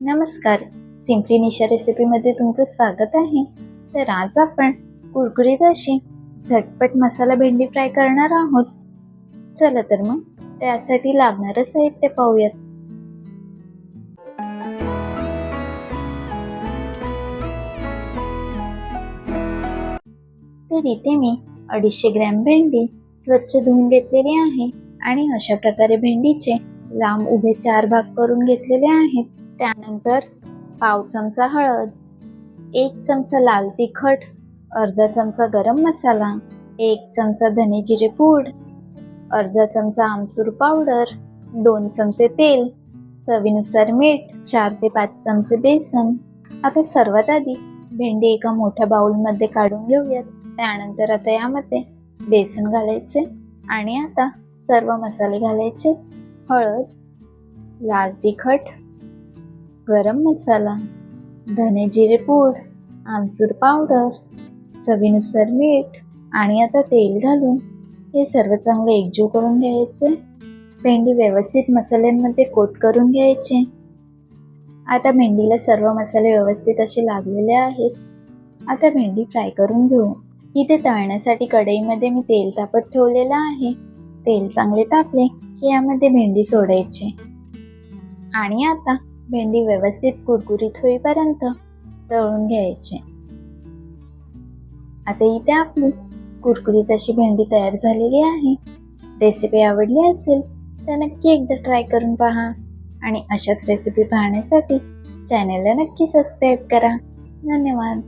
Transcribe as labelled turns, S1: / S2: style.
S1: नमस्कार. सिम्पली निशा रेसिपीमध्ये तुमचं स्वागत आहे. तर आज आपण कुरकुरीत अशी झटपट मसाला भेंडी फ्राय करणार आहोत. चला तर मग त्यासाठी लागणारं साहित्य पाहूयात. तर इथे मी अडीचशे ग्रॅम भेंडी स्वच्छ धुवून घेतलेली आहे आणि अशा प्रकारे भेंडीचे लांब उभे चार भाग करून घेतलेले आहेत. त्यानंतर पाव चमचा हळद एक चमचा लाल तिखट अर्धा चमचा गरम मसाला एक चमचा धने जिरे पूड अर्धा चमचा आमचूर पावडर दोन चमचे तेल चवीनुसार मीठ चार ते पाच चमचे बेसन. आता सर्वात आधी भेंडी एका मोठ्या बाउलमध्ये काढून घेऊयात. त्यानंतर आता यामध्ये बेसन घालायचे आणि आता सर्व मसाले घालायचे. हळद लाल तिखट गरम मसाला धने जिरे पूड आमचूर पावडर चवीनुसार मीठ आणि आता तेल घालून हे सर्व चांगले एकजीव करून घ्यायचे. भेंडी व्यवस्थित मसाल्यांमध्ये कोट करून घ्यायचे. आता भेंडीला सर्व मसाले व्यवस्थित असे लागलेले आहेत. आता भेंडी फ्राय करून घेऊ. इथे तळण्यासाठी कढईमध्ये मी तेल तापत ठेवलेलं आहे. तेल चांगले तापले की यामध्ये भेंडी सोडायची. आणि आता भेंडी व्यवस्थित कुरकुरीत होईपर्यंत तळून घ्यायची. आता इथे आपली कुरकुरीत अशी भेंडी तयार झालेली आहे. रेसिपी आवडली असेल तर नक्की एकदा ट्राय करून पहा आणि अशाच रेसिपी पाहण्यासाठी चॅनलला नक्की सबस्क्राईब करा. धन्यवाद.